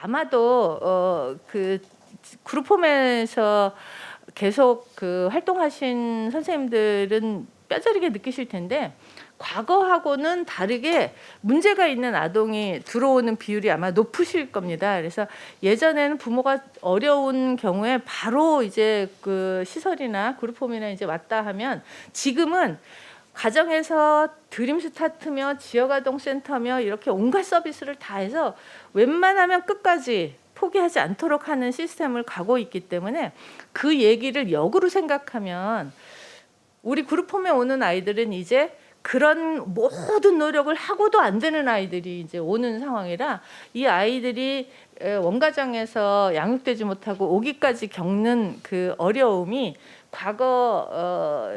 아마도 어, 그 그룹 홈에서 계속 그 활동하신 선생님들은 뼈저리게 느끼실 텐데 과거하고는 다르게 문제가 있는 아동이 들어오는 비율이 아마 높으실 겁니다. 그래서 예전에는 부모가 어려운 경우에 바로 이제 그 시설이나 그룹홈이나 이제 왔다 하면 지금은 가정에서 드림 스타트며 지역아동 센터며 이렇게 온갖 서비스를 다 해서 웬만하면 끝까지 포기하지 않도록 하는 시스템을 가고 있기 때문에 그 얘기를 역으로 생각하면 우리 그룹 홈에 오는 아이들은 이제 그런 모든 노력을 하고도 안 되는 아이들이 이제 오는 상황이라 이 아이들이 에, 원가정에서 양육되지 못하고 오기까지 겪는 그 어려움이 과거 어,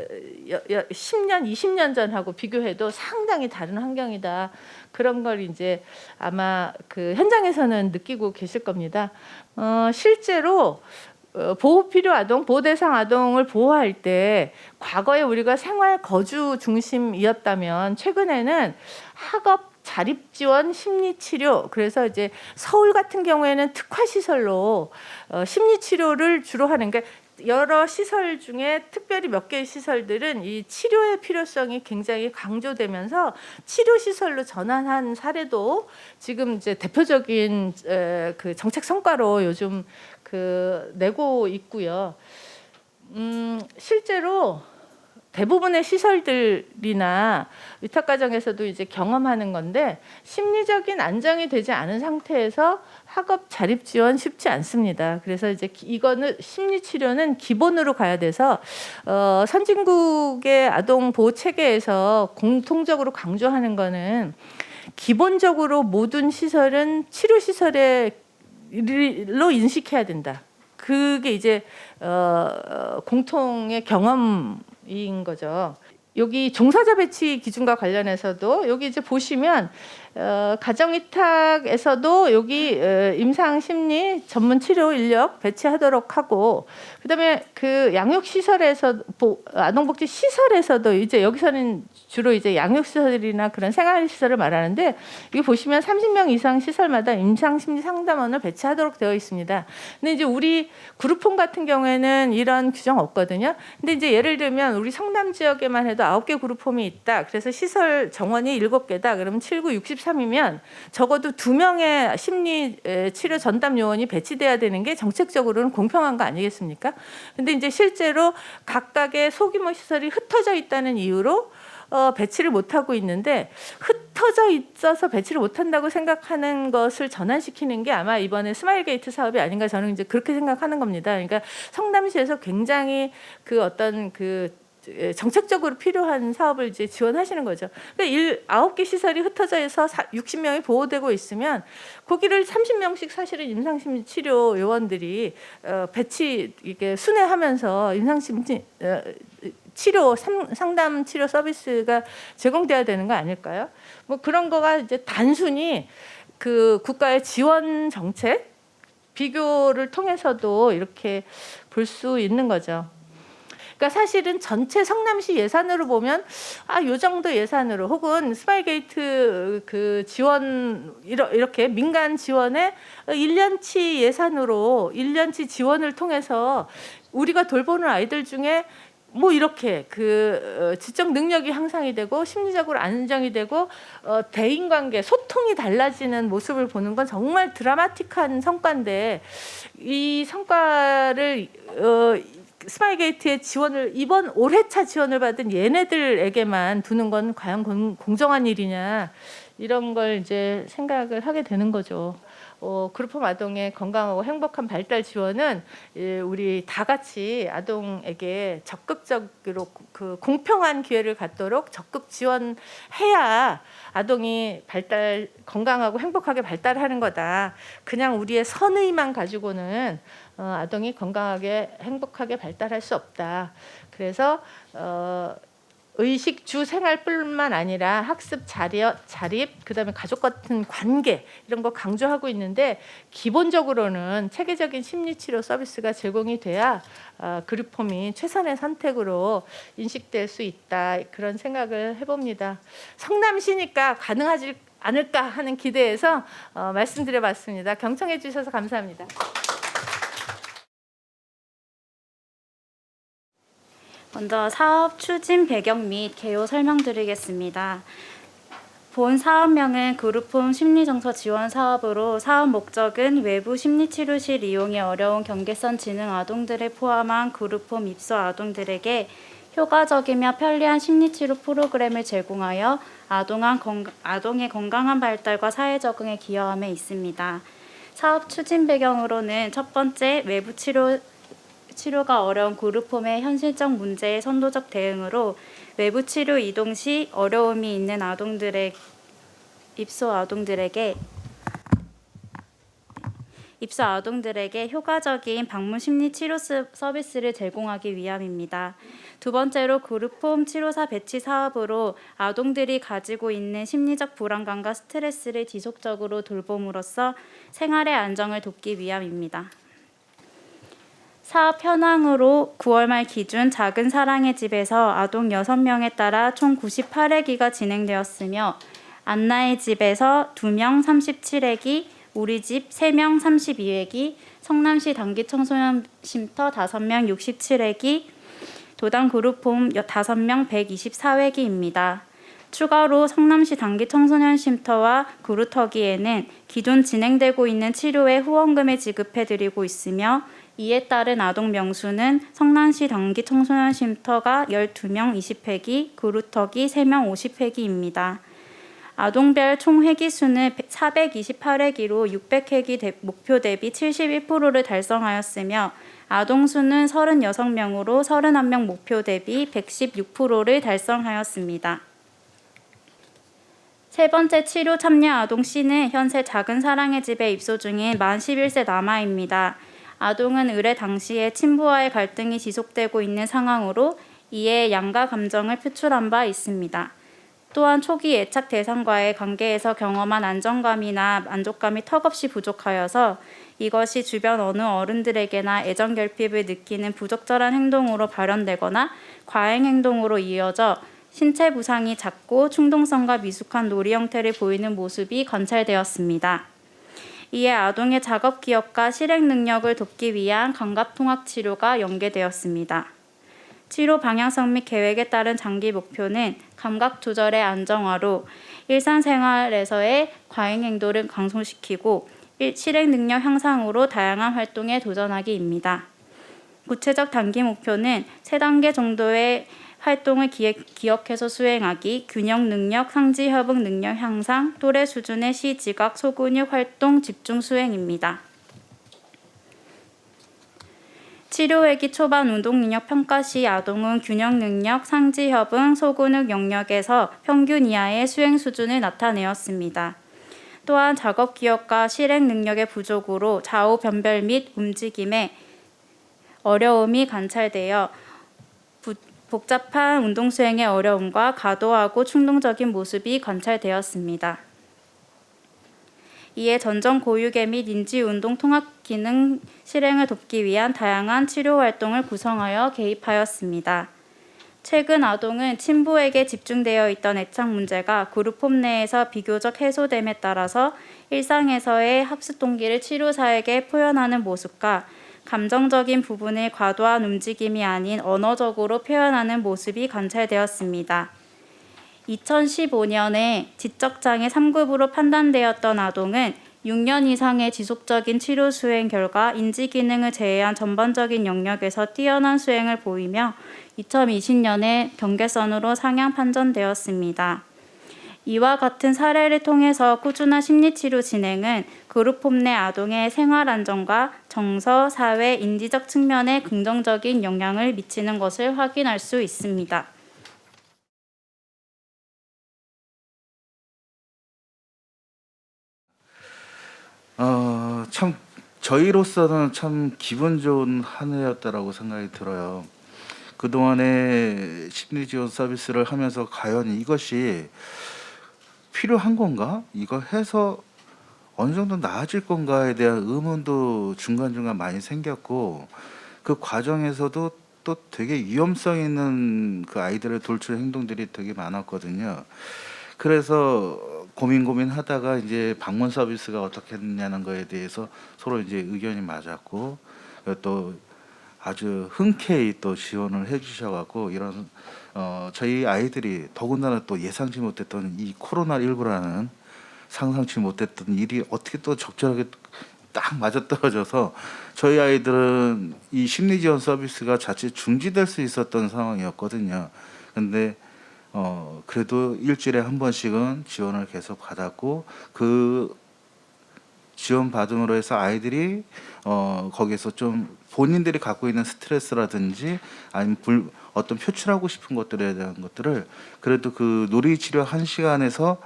여, 여, 10년, 20년 전하고 비교해도 상당히 다른 환경이다. 그런 걸 이제 아마 그 현장에서는 느끼고 계실 겁니다. 어, 실제로 어, 보호 필요 아동, 보호 대상 아동을 보호할 때 과거에 우리가 생활 거주 중심이었다면 최근에는 학업 자립 지원 심리 치료 그래서 이제 서울 같은 경우에는 특화 시설로 어, 심리 치료를 주로 하는 게 여러 시설 중에 특별히 몇 개의 시설들은 이 치료의 필요성이 굉장히 강조되면서 치료 시설로 전환한 사례도 지금 이제 대표적인 에, 그 정책 성과로 요즘 그 내고 있고요. 음, 실제로 대부분의 시설들이나 위탁 가정에서도 이제 경험하는 건데 심리적인 안정이 되지 않은 상태에서 학업 자립 지원 쉽지 않습니다. 그래서 이제 기- 이거는 심리 치료는 기본으로 가야 돼서 어, 선진국의 아동 보호 체계에서 공통적으로 강조하는 거는 기본적으로 모든 시설은 치료 시설로 인식해야 된다. 그게 이제 어, 어, 공통의 경험 인 거죠. 여기 종사자 배치 기준과 관련해서도 여기 이제 보시면 어, 가정위탁에서도 여기 어, 임상 심리 전문 치료 인력 배치하도록 하고 그다음에 그 양육 시설에서 보- 아동복지 시설에서도 이제 여기서는 주로 이제 양육 시설이나 그런 생활 시설을 말하는데 여기 보시면 30명 이상 시설마다 임상 심리 상담원을 배치하도록 되어 있습니다. 근데 이제 우리 그룹홈 같은 경우에는 이런 규정 없거든요. 근데 이제 예를 들면 우리 성남 지역에만 해도 아홉 개 그룹홈이 있다. 그래서 시설 정원이 일곱 개다. 그러면 7, 9, 63이면 적어도 두 명의 심리 에, 치료 전담 요원이 배치돼야 되는 게 정책적으로는 공평한 거 아니겠습니까? 근데 이제 실제로 각각의 소규모 시설이 흩어져 있다는 이유로 어, 배치를 못 하고 있는데 흩어져 있어서 배치를 못 한다고 생각하는 것을 전환시키는 게 아마 이번에 스마일 게이트 사업이 아닌가 저는 이제 그렇게 생각하는 겁니다. 그러니까 성남시에서 굉장히 그 어떤 그 에, 정책적으로 필요한 사업을 이제 지원하시는 거죠. 그러니까 일 아홉 개 시설이 흩어져 있어 60명이 보호되고 있으면 거기를 30명씩 사실은 임상심리 치료 요원들이 어, 배치 이게 순회하면서 임상심리 어, 치료 상- 상담 치료 서비스가 제공돼야 되는 거 아닐까요? 뭐 그런 거가 이제 단순히 그 국가의 지원 정책 비교를 통해서도 이렇게 볼 수 있는 거죠. 그러니까 사실은 전체 성남시 예산으로 보면 아 요 정도 예산으로 혹은 스마일게이트 그 지원 이렇게 민간 지원에 1년치 예산으로 1년치 지원을 통해서 우리가 돌보는 아이들 중에 뭐 이렇게 그 어, 지적 능력이 향상이 되고 심리적으로 안정이 되고 어, 대인 관계 소통이 달라지는 모습을 보는 건 정말 드라마틱한 성과인데 이 성과를 어, 스마일게이트의 지원을 이번 올해차 지원을 받은 얘네들에게만 두는 건 과연 공, 공정한 일이냐 이런 걸 이제 생각을 하게 되는 거죠. 어, 그룹홈 아동의 건강하고 행복한 발달 지원은 예, 우리 다 같이 아동에게 적극적으로 그 공평한 기회를 갖도록 적극 지원해야 아동이 발달 건강하고 행복하게 발달하는 거다. 그냥 우리의 선의만 가지고는 어, 아동이 건강하게 행복하게 발달할 수 없다. 그래서 어, 의식 주 생활뿐만 아니라 학습 자립, 자립 그다음에 가족 같은 관계 이런 거 강조하고 있는데 기본적으로는 체계적인 심리 치료 서비스가 제공이 돼야 어, 그룹홈이 최선의 선택으로 인식될 수 있다 그런 생각을 해봅니다. 성남시니까 가능하지 않을까 하는 기대에서 어, 말씀드려봤습니다. 경청해 주셔서 감사합니다. 먼저 사업 추진 배경 및 개요 설명드리겠습니다. 본 사업명은 그룹홈 심리정서 지원 사업으로 사업 목적은 외부 심리치료실 이용이 어려운 경계선 지능 아동들을 포함한 그룹홈 입소 아동들에게 효과적이며 편리한 심리치료 프로그램을 제공하여 아동한 건, 아동의 건강한 발달과 사회 적응에 기여함에 있습니다. 사업 추진 배경으로는 첫 번째 외부 치료 치료가 어려운 그룹홈의 현실적 문제에 선도적 대응으로 외부 치료 이동 시 어려움이 있는 아동들의 입소 아동들에게 입소 아동들에게 효과적인 방문 심리 치료 스- 서비스를 제공하기 위함입니다. 두 번째로 그룹홈 치료사 배치 사업으로 아동들이 가지고 있는 심리적 불안감과 스트레스를 지속적으로 돌봄으로써 생활의 안정을 돕기 위함입니다. 사업 현황으로 9월 말 기준 작은 사랑의 집에서 아동 6명에 따라 총 98회기가 진행되었으며 안나의 집에서 2명 37회기, 우리 집 3명 32회기, 성남시 단기 청소년 쉼터 5명 67회기, 도당 그룹홈 5명 124회기입니다. 추가로 성남시 단기 청소년 쉼터와 구루터기에는 기존 진행되고 있는 치료에 후원금을 지급해 드리고 있으며 이에 따른 아동 명수는 성남시 단기 청소년 쉼터가 12명 20회기, 구루터기 3명 50회기입니다. 아동별 총 회기 수는 428회기로 600회기 대- 목표 대비 71%를 달성하였으며 아동 수는 36명으로 31명 목표 대비 116%를 달성하였습니다. 세 번째 치료 참여 아동 C는 현재 작은 사랑의 집에 입소 중인 만 11세 남아입니다. 아동은 의뢰 당시에 친부와의 갈등이 지속되고 있는 상황으로 이에 양가 감정을 표출한 바 있습니다. 또한 초기 애착 대상과의 관계에서 경험한 안정감이나 만족감이 턱없이 부족하여서 이것이 주변 어느 어른들에게나 애정 결핍을 느끼는 부적절한 행동으로 발현되거나 과잉 행동으로 이어져 신체 부상이 잦고 충동성과 미숙한 놀이 형태를 보이는 모습이 관찰되었습니다. 이에 아동의 작업 기억과 실행 능력을 돕기 위한 감각 통합 치료가 연계되었습니다. 치료 방향성 및 계획에 따른 장기 목표는 감각 조절의 안정화로 일상생활에서의 과잉 행동을 강소시키고 일- 실행 능력 향상으로 다양한 활동에 도전하기입니다. 구체적 단기 목표는 세 단계 정도의 활동을 기획, 기억 해서 수행하기, 균형 능력, 상지 협응 능력 향상, 또래 수준의 시, 지각, 소근육 활동 집중 수행입니다. 치료회기 초반 운동 능력 평가 시 아동은 균형 능력, 상지 협응, 소근육 영역에서 평균 이하의 수행 수준을 나타내었습니다. 또한 작업 기억과 실행 능력의 부족으로 좌우 변별 및 움직임에 어려움이 관찰되어 부- 복잡한 운동 수행의 어려움과 과도하고 충동적인 모습이 관찰되었습니다. 이에 전정 고유계 및 인지 운동 통합 기능 실행을 돕기 위한 다양한 치료 활동을 구성하여 개입하였습니다. 최근 아동은 친부에게 집중되어 있던 애착 문제가 그룹홈 내에서 비교적 해소됨에 따라서 일상에서의 학습 동기를 치료사에게 표현하는 모습과 감정적인 부분을 과도한 움직임이 아닌 언어적으로 표현하는 모습이 관찰되었습니다. 2015년에 지적장애 3급으로 판단되었던 아동은 6년 이상의 지속적인 치료 수행 결과 인지 기능을 제외한 전반적인 영역에서 뛰어난 수행을 보이며 2020년에 경계선으로 상향 판정되었습니다. 이와 같은 사례를 통해서 꾸준한 심리치료 진행은 그룹홈 내 아동의 생활 안정과 정서, 사회, 인지적 측면에 긍정적인 영향을 미치는 것을 확인할 수 있습니다. 어, 참 저희로서는 참 기분 좋은 한 해였다라고 생각이 들어요. 그동안에 심리 지원 서비스를 하면서 과연 이것이 필요한 건가? 이거 해서 어느 정도 나아질 건가에 대한 의문도 중간중간 많이 생겼고 그 과정에서도 또 되게 위험성 있는 그 아이들의 돌출 행동들이 되게 많았거든요. 그래서 고민 고민 하다가 이제 방문 서비스가 어떻게 했냐는 거에 대해서 서로 이제 의견이 맞았고 또 아주 흔쾌히 또 지원을 해주셔갖고 이런 어 저희 아이들이 더군다나 또 예상치 못했던 이 코로나 19라는 상상치 못했던 일이 어떻게 또 적절하게 딱 맞아 떨어져서 저희 아이들은 이 심리 지원 서비스가 자칫 중지될 수 있었던 상황이었거든요. 근데 어 그래도 일주일에 한 번씩은 지원을 계속 받았고 그 지원 받음으로 해서 아이들이 어 거기서 좀 본인들이 갖고 있는 스트레스라든지 아니면 불, 어떤 표출하고 싶은 것들에 대한 것들을 그래도 그 놀이 치료 한 시간에서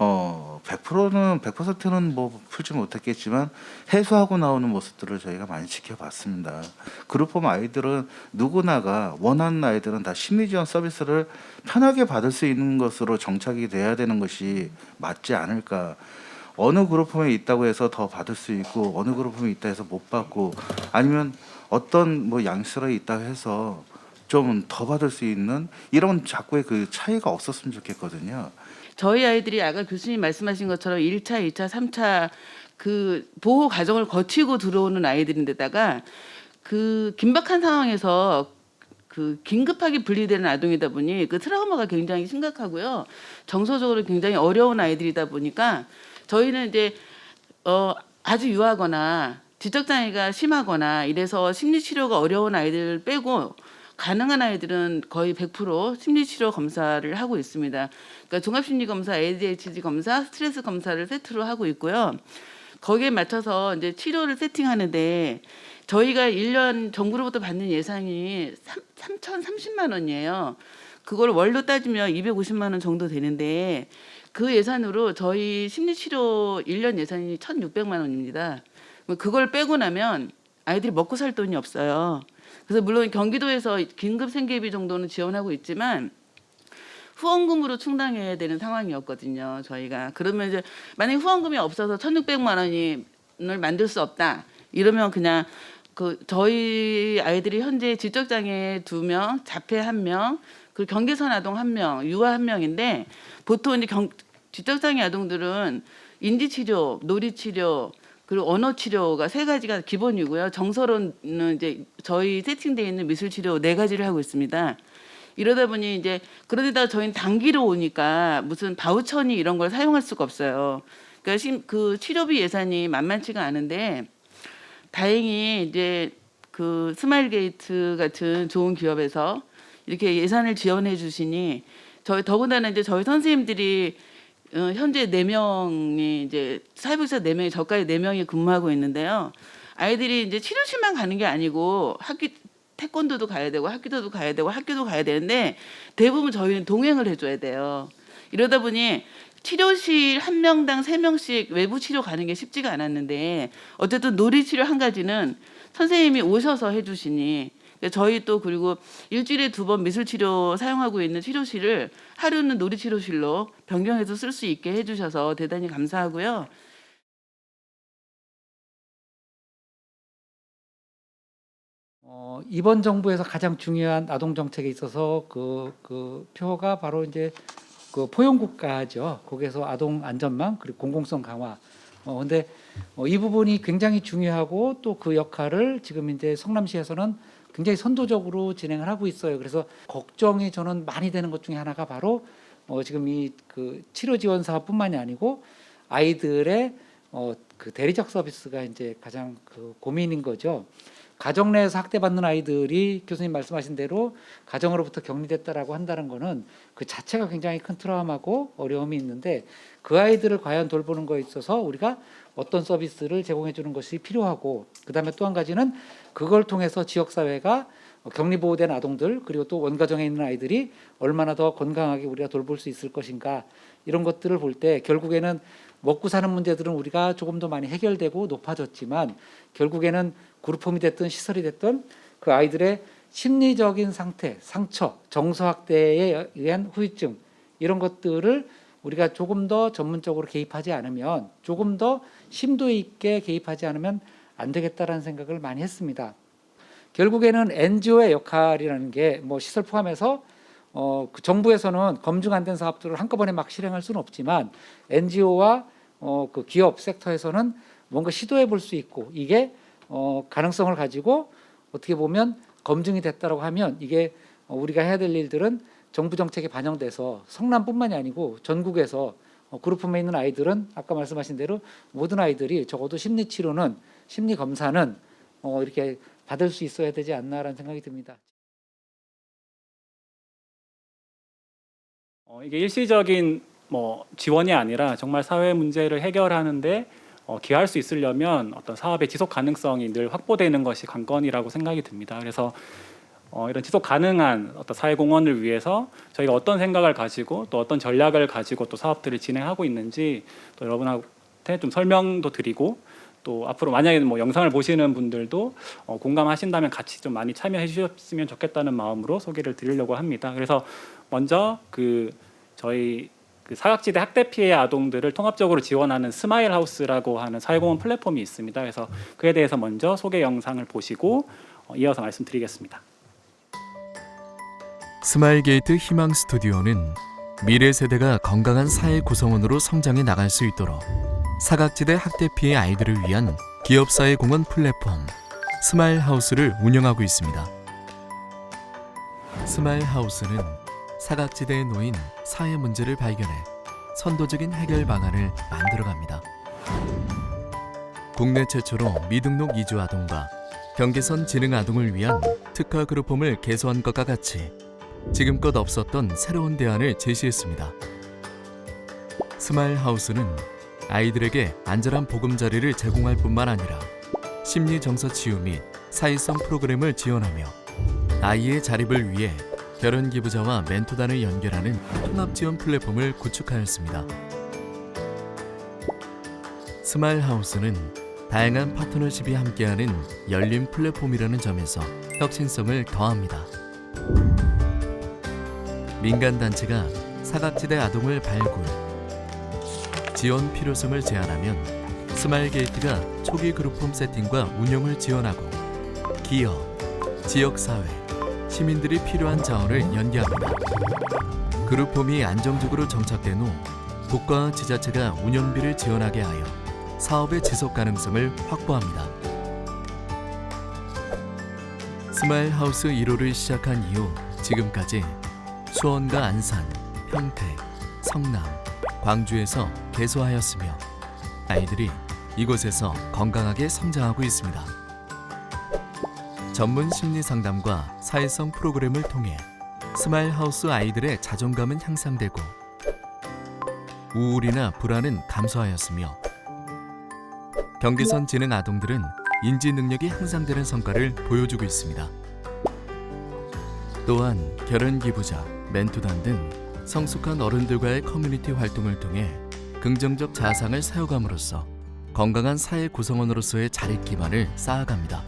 어 100%는 100%는 뭐 풀지 못했겠지만 해소하고 나오는 모습들을 저희가 많이 지켜봤습니다. 그룹홈 아이들은 누구나가 원하는 아이들은 다 심리 지원 서비스를 편하게 받을 수 있는 것으로 정착이 돼야 되는 것이 맞지 않을까. 어느 그룹홈에 있다고 해서 더 받을 수 있고 어느 그룹홈에 있다 해서 못 받고 아니면 어떤 뭐 양수로 있다 해서 좀 더 받을 수 있는 이런 자꾸의 그 차이가 없었으면 좋겠거든요. 저희 아이들이 아까 교수님 말씀하신 것처럼 1차, 2차, 3차 그 보호 과정을 거치고 들어오는 아이들인데다가 그 긴박한 상황에서 그 긴급하게 분리되는 아동이다 보니 그 트라우마가 굉장히 심각하고요. 정서적으로 굉장히 어려운 아이들이다 보니까 저희는 이제 어 아주 유하거나 지적 장애가 심하거나 이래서 심리 치료가 어려운 아이들 빼고 가능한 아이들은 거의 100% 심리 치료 검사를 하고 있습니다. 그러니까 종합 심리 검사, ADHD 검사, 스트레스 검사를 세트로 하고 있고요. 거기에 맞춰서 이제 치료를 세팅하는데 저희가 1년 정부로부터 받는 예산이 3, 3,030만 원이에요. 그걸 월로 따지면 250만 원 정도 되는데 그 예산으로 저희 심리치료 1년 예산이 1,600만 원입니다. 그걸 빼고 나면 아이들이 먹고 살 돈이 없어요. 그래서 물론 경기도에서 긴급 생계비 정도는 지원하고 있지만 후원금으로 충당해야 되는 상황이었거든요. 저희가 그러면 이제 만약 에 후원금이 없어서 1,600만 원을 만들 수 없다. 이러면 그냥 그 저희 아이들이 현재 지적 장애 두 명, 자폐 한 명, 그리고 경계선 아동 한 명, 유아 한 명인데 보통 이제 경, 지적 장애 아동들은 인지 치료, 놀이 치료, 그리고 언어 치료가 세 가지가 기본이고요. 정서로는 이제 저희 세팅되어 있는 미술 치료 네 가지를 하고 있습니다. 이러다 보니 이제 그러다가 저희는 단기로 오니까 무슨 바우처니 이런 걸 사용할 수가 없어요. 그러니까 심- 그 치료비 예산이 만만치가 않은데 다행히 이제 그 스마일 게이트 같은 좋은 기업에서 이렇게 예산을 지원해 주시니 저희 더군다나 이제 저희 선생님들이 어, 현재 네 명이 이제 사회복지사 네 명이 저까지 네 명이 근무하고 있는데요. 아이들이 이제 치료실만 가는 게 아니고 학기 태권도도 가야 되고 학기도도 가야 되고 학교도 가야 되는데 대부분 저희는 동행을 해줘야 돼요. 이러다 보니 치료실 한 명당 세 명씩 외부 치료 가는 게 쉽지가 않았는데 어쨌든 놀이 치료 한 가지는 선생님이 오셔서 해주시니 저희 또 그리고 일주일에 두 번 미술 치료 사용하고 있는 치료실을 하루는 놀이 치료실로 변경해서 쓸 수 있게 해주셔서 대단히 감사하고요. 어, 이번 정부에서 가장 중요한 아동 정책에 있어서 그, 그 표가 바로 이제 그 포용 국가죠. 거기에서 아동 안전망 그리고 공공성 강화. 어, 근데 어, 이 부분이 굉장히 중요하고 또 그 역할을 지금 이제 성남시에서는 굉장히 선도적으로 진행을 하고 있어요. 그래서 걱정이 저는 많이 되는 것 중에 하나가 바로 어, 지금 이 그 치료 지원 사업뿐만이 아니고 아이들의 어, 그 대리적 서비스가 이제 가장 그 고민인 거죠. 가정 내에서 학대받는 아이들이 교수님 말씀하신 대로 가정으로부터 격리됐다라고 한다는 거는 그 자체가 굉장히 큰 트라우마고 어려움이 있는데 그 아이들을 과연 돌보는 거에 있어서 우리가 어떤 서비스를 제공해 주는 것이 필요하고 그다음에 또 한 가지는 그걸 통해서 지역 사회가 격리 보호된 아동들 그리고 또 원가정에 있는 아이들이 얼마나 더 건강하게 우리가 돌볼 수 있을 것인가 이런 것들을 볼 때 결국에는 먹고 사는 문제들은 우리가 조금 더 많이 해결되고 높아졌지만 결국에는 그룹홈이 됐든 시설이 됐든 그 아이들의 심리적인 상태, 상처, 정서 학대에 의한 후유증 이런 것들을 우리가 조금 더 전문적으로 개입하지 않으면 조금 더 심도 있게 개입하지 않으면 안 되겠다라는 생각을 많이 했습니다. 결국에는 NGO의 역할이라는 게 뭐 시설 포함해서 어, 그 정부에서는 검증 안 된 사업들을 한꺼번에 막 실행할 수는 없지만 NGO와 어, 그 기업 섹터에서는 뭔가 시도해 볼 수 있고 이게 어, 가능성을 가지고 어떻게 보면 검증이 됐다라고 하면 이게 어, 우리가 해야 될 일들은 정부 정책에 반영돼서 성남뿐만이 아니고 전국에서 어, 그룹홈에 있는 아이들은 아까 말씀하신 대로 모든 아이들이 적어도 심리 치료는 심리 검사는 어, 이렇게 받을 수 있어야 되지 않나라는 생각이 듭니다. 어, 이게 일시적인 뭐 지원이 아니라 정말 사회 문제를 해결하는데 어, 기여할 수 있으려면 어떤 사업의 지속 가능성이 늘 확보되는 것이 관건이라고 생각이 듭니다. 그래서 어, 이런 지속 가능한 어떤 사회 공헌을 위해서 저희가 어떤 생각을 가지고 또 어떤 전략을 가지고 또 사업들을 진행하고 있는지 또 여러분한테 좀 설명도 드리고 또 앞으로 만약에 뭐 영상을 보시는 분들도 어, 공감하신다면 같이 좀 많이 참여해 주셨으면 좋겠다는 마음으로 소개를 드리려고 합니다. 그래서 먼저 그 저희 그 사각지대 학대 피해 아동들을 통합적으로 지원하는 스마일 하우스라고 하는 사회공헌 플랫폼이 있습니다. 그래서 그에 대해서 먼저 소개 영상을 보시고 어, 이어서 말씀드리겠습니다. 스마일 게이트 희망 스튜디오는 미래 세대가 건강한 사회 구성원으로 성장해 나갈 수 있도록 사각지대 학대 피해 아이들을 위한 기업 사회 공헌 플랫폼 스마일 하우스를 운영하고 있습니다. 스마일 하우스는 사각지대에 놓인 사회 문제를 발견해 선도적인 해결 방안을 만들어갑니다. 국내 최초로 미등록 이주 아동과 경계선 지능 아동을 위한 특화 그룹홈을 개소한 것과 같이 지금껏 없었던 새로운 대안을 제시했습니다. 스마일 하우스는 아이들에게 안전한 보금자리를 제공할 뿐만 아니라 심리 정서 치유 및 사회성 프로그램을 지원하며 아이의 자립을 위해 결혼 기부자와 멘토단을 연결하는 통합 지원 플랫폼을 구축하였습니다. 스마일 하우스는 다양한 파트너십이 함께하는 열린 플랫폼이라는 점에서 혁신성을 더합니다. 민간 단체가 사각지대 아동을 발굴, 지원 필요성을 제안하면 스마일 게이트가 초기 그룹홈 세팅과 운영을 지원하고 기업, 지역 사회, 시민들이 필요한 자원을 연계합니다. 그룹홈이 안정적으로 정착된 후 국가와 지자체가 운영비를 지원하게 하여 사업의 지속 가능성을 확보합니다. 스마일 하우스 1호를 시작한 이후 지금까지 수원과 안산, 평택, 성남, 광주에서 개소하였으며 아이들이 이곳에서 건강하게 성장하고 있습니다. 전문 심리 상담과 사회성 프로그램을 통해 스마일 하우스 아이들의 자존감은 향상되고 우울이나 불안은 감소하였으며 경계선 지능 아동들은 인지 능력이 향상되는 성과를 보여주고 있습니다. 또한 결혼 기부자, 멘토단 등 성숙한 어른들과의 커뮤니티 활동을 통해 긍정적 자상을 세워감으로써 건강한 사회 구성원으로서의 자립 기반을 쌓아갑니다.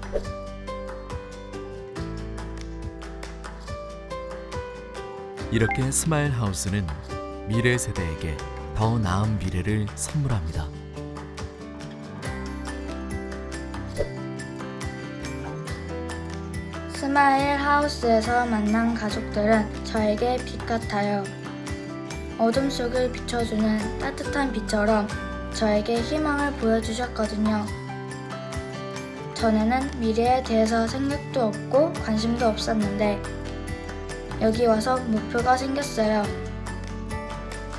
이렇게 스마일 하우스는 미래 세대에게 더 나은 미래를 선물합니다. 스마일 하우스에서 만난 가족들은 저에게 빛 같아요. 어둠 속을 비춰주는 따뜻한 빛처럼 저에게 희망을 보여주셨거든요. 전에는 미래에 대해서 생각도 없고 관심도 없었는데 여기 와서 목표가 생겼어요.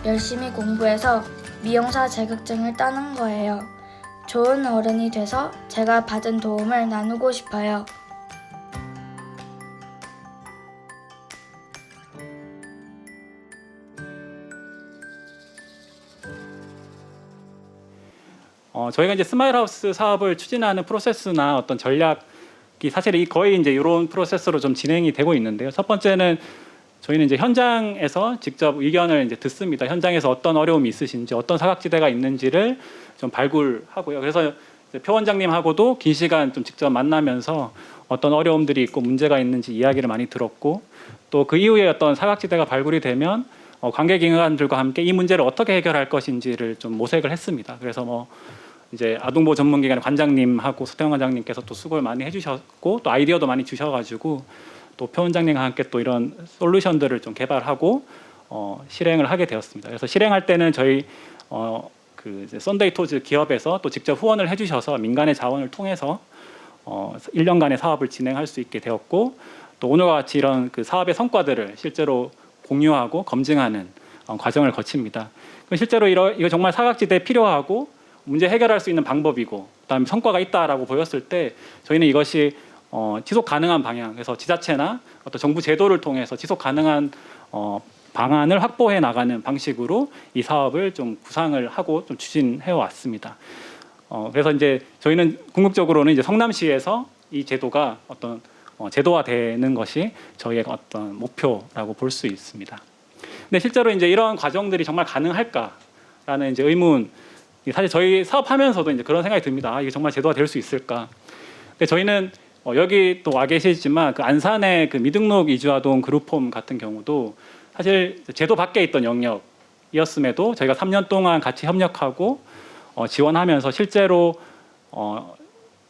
열심히 공부해서 미용사 자격증을 따는 거예요. 좋은 어른이 돼서 제가 받은 도움을 나누고 싶어요. 어, 저희가 이제 스마일 하우스 사업을 추진하는 프로세스나 어떤 전략이 사실 이 거의 이제 이런 프로세스로 좀 진행이 되고 있는데요. 첫 번째는 저희는 이제 현장에서 직접 의견을 이제 듣습니다. 현장에서 어떤 어려움이 있으신지, 어떤 사각지대가 있는지를 좀 발굴하고요. 그래서 이제 표 원장님하고도 긴 시간 좀 직접 만나면서 어떤 어려움들이 있고 문제가 있는지 이야기를 많이 들었고 또 그 이후에 어떤 사각지대가 발굴이 되면 어, 관계기관들과 함께 이 문제를 어떻게 해결할 것인지를 좀 모색을 했습니다. 그래서 뭐 이제 아동보호 전문기관의 관장님하고 서태영 관장님께서 또 수고를 많이 해주셨고 또 아이디어도 많이 주셔가지고 또 표 원장님과 함께 또 이런 솔루션들을 좀 개발하고 어, 실행을 하게 되었습니다. 그래서 실행할 때는 저희 어, 그 썬데이 토즈 기업에서 또 직접 후원을 해주셔서 민간의 자원을 통해서 어, 1년간의 사업을 진행할 수 있게 되었고 또 오늘과 같이 이런 그 사업의 성과들을 실제로 공유하고 검증하는 어, 과정을 거칩니다. 그 실제로 이러, 이거 정말 사각지대에 필요하고 문제 해결할 수 있는 방법이고 그다음에 성과가 있다라고 보였을 때 저희는 이것이 어, 지속 가능한 방향 그래서 지자체나 어떤 정부 제도를 통해서 지속 가능한 어, 방안을 확보해 나가는 방식으로 이 사업을 좀 구상을 하고 좀 추진해 왔습니다. 어, 그래서 이제 저희는 궁극적으로는 이제 성남시에서 이 제도가 어떤 어, 제도화되는 것이 저희의 어떤 목표라고 볼 수 있습니다. 근데 실제로 이제 이런 과정들이 정말 가능할까라는 이제 의문. 사실 저희 사업하면서도 이제 그런 생각이 듭니다. 아, 이게 정말 제도화 될수 있을까? 근데 저희는 어, 여기 또 와 계시지만 그 안산의 그 미등록 이주아동 그룹홈 같은 경우도 사실 제도 밖에 있던 영역이었음에도 저희가 3년 동안 같이 협력하고 어, 지원하면서 실제로 어,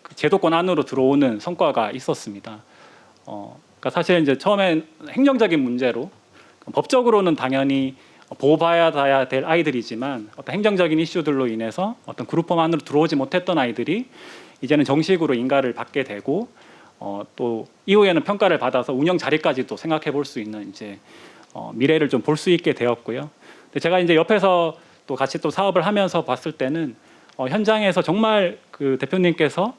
그 제도권 안으로 들어오는 성과가 있었습니다. 어, 그러니까 사실 이제 처음엔 행정적인 문제로 법적으로는 당연히 보호받아야 될 아이들이지만 어떤 행정적인 이슈들로 인해서 어떤 그룹홈 안으로 들어오지 못했던 아이들이 이제는 정식으로 인가를 받게 되고 어, 또 이후에는 평가를 받아서 운영 자리까지도 생각해 볼 수 있는 이제 어, 미래를 좀 볼 수 있게 되었고요. 근데 제가 이제 옆에서 또 같이 또 사업을 하면서 봤을 때는 어, 현장에서 정말 그 대표님께서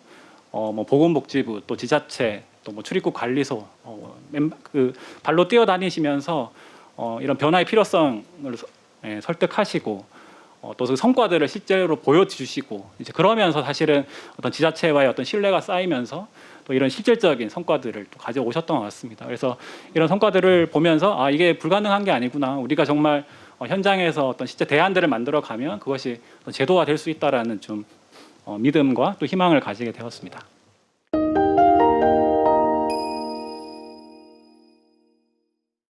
어, 뭐 보건복지부 또 지자체 또 뭐 출입국 관리소 어, 멤- 그 발로 뛰어다니시면서 어, 이런 변화의 필요성을 서- 예, 설득하시고 어, 또그 성과들을 실제로 보여주시고 이제 그러면서 사실은 어떤 지자체와의 어떤 신뢰가 쌓이면서 또 이런 실질적인 성과들을 또 가져오셨던 것 같습니다. 그래서 이런 성과들을 보면서 아 이게 불가능한 게 아니구나. 우리가 정말 어, 현장에서 어떤 실제 대안들을 만들어 가면 그것이 제도화 될 수 있다라는 좀 어, 믿음과 또 희망을 가지게 되었습니다.